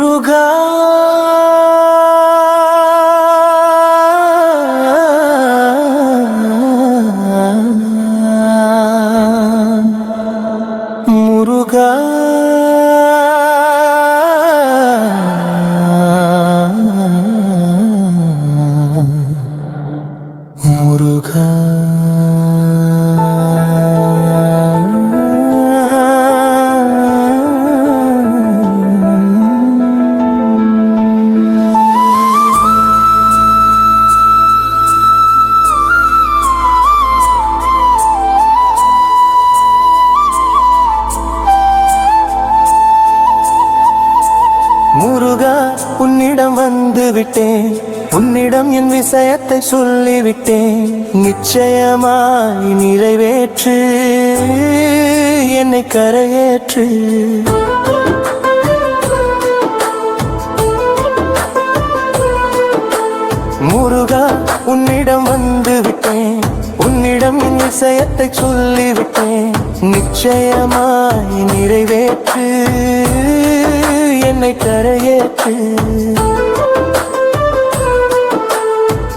முருகா முருகா உன்னிடம் வந்து விட்டேன். உன்னிடம் என் விஷயத்தை சொல்லிவிட்டேன் நிச்சயமாய் நிறைவேற்று என்னை கரையேற்று. முருகா உன்னிடம் வந்து விட்டேன். உன்னிடம் என் விஷயத்தை சொல்லிவிட்டேன் நிச்சயமாய் நிறைவேற்று. என்னை கரையேற்று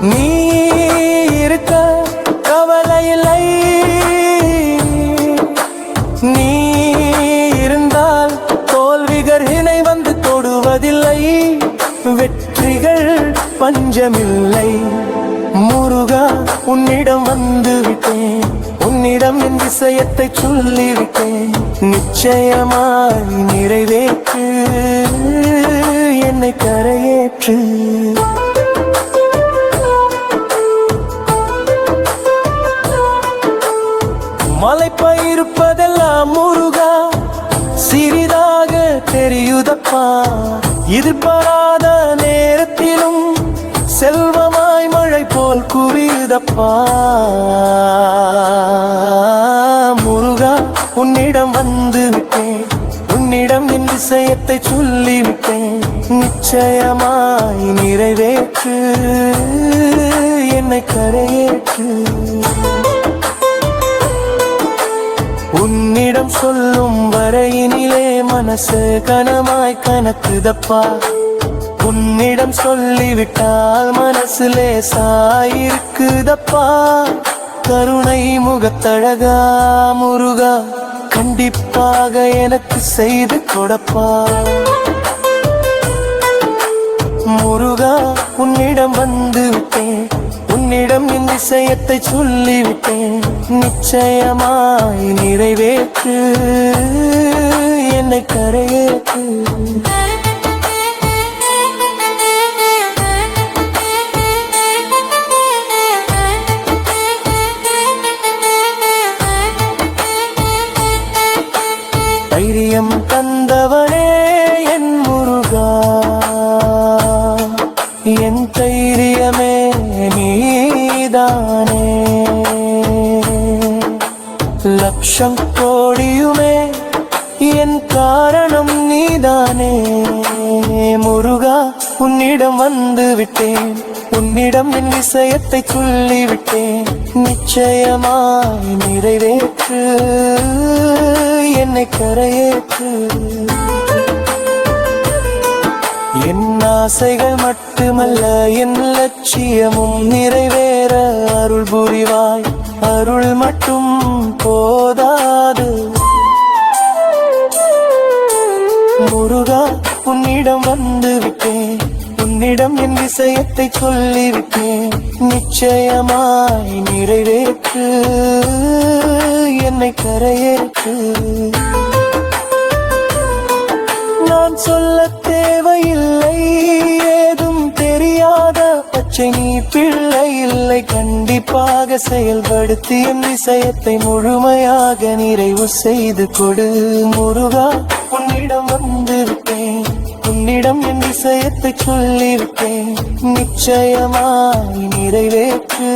நீ இருக்க கவலை இல்லை. நீ இருந்தால் தோல்விகள் இணை வந்து தொடுவதில்லை. வெற்றிகள் பஞ்சமில்லை. முருகா உன்னிடம் வந்து விட்டேன். உன்னிடம் என் சொல்லிவிட்டேன் நிச்சயமாய் நிறைவேற்று. என்னை கரையேற்று. மலைப்பயிருப்பதெல்லாம் முருகா. சிறிதாக தெரியுதப்பா. எதிர்பாராத நேரத்திலும் செல்வமாய் மழை போல் குவியுதப்பா. விஷயத்தை சொல்லிவிட்டேன். நிச்சயமாய் நிறைவேற்று. என்னை கரையேற்று. உன்னிடம் சொல்லும் வரையினிலே மனசு கனமாய் கனக்குதப்பா. உன்னிடம் சொல்லிவிட்டால் மனசுலே சாயிருக்குதப்பா கருணை முகத்தழகா முருகா. கண்டிப்பாக எனக்கு செய்து கொடுப்பா. முருகா உன்னிடம் வந்து விட்டேன். உன்னிடம் இந்த விஷயத்தை சொல்லிவிட்டேன் நிச்சயமாய் நிறைவேற்று. என்னை கரையேற்று. என் தைரியமே நீதானே. லட்சம் கோடியுமே என் காரணம் நீதானே. முருகா உன்னிடம் வந்து விட்டேன். உன்னிடம் என் விஷயத்தை சொல்லிவிட்டேன். நிச்சயமாய் நிறைவேற்று என்னை கரையேற்று. என் ஆசைகள் மட்டும் மட்டுமல்ல என் லட்சியமும் நிறைவேற. அருள் புரிவாய் அருள் மட்டும் போதாது. முருகா உன்னிடம் வந்து விட்டேன். உன்னிடம் என் விஷயத்தை சொல்லிவிட்டேன் நிச்சயமாய் நிறைவேற்று. என்னை கரையேற்று. நான் சொல்ல தேவையில்லை. பச்சை நீ பிள்ளை இல்லை. கண்டிப்பாக செயல்படுத்தி என் விஷயத்தை முழுமையாக நிறைவு செய்து கொடு. முருகா உன்னிடம் வந்து உன்னிடம் என் விஷயத்தை சொல்லிவிட்டேன் நிச்சயமாய் நிறைவேற்று.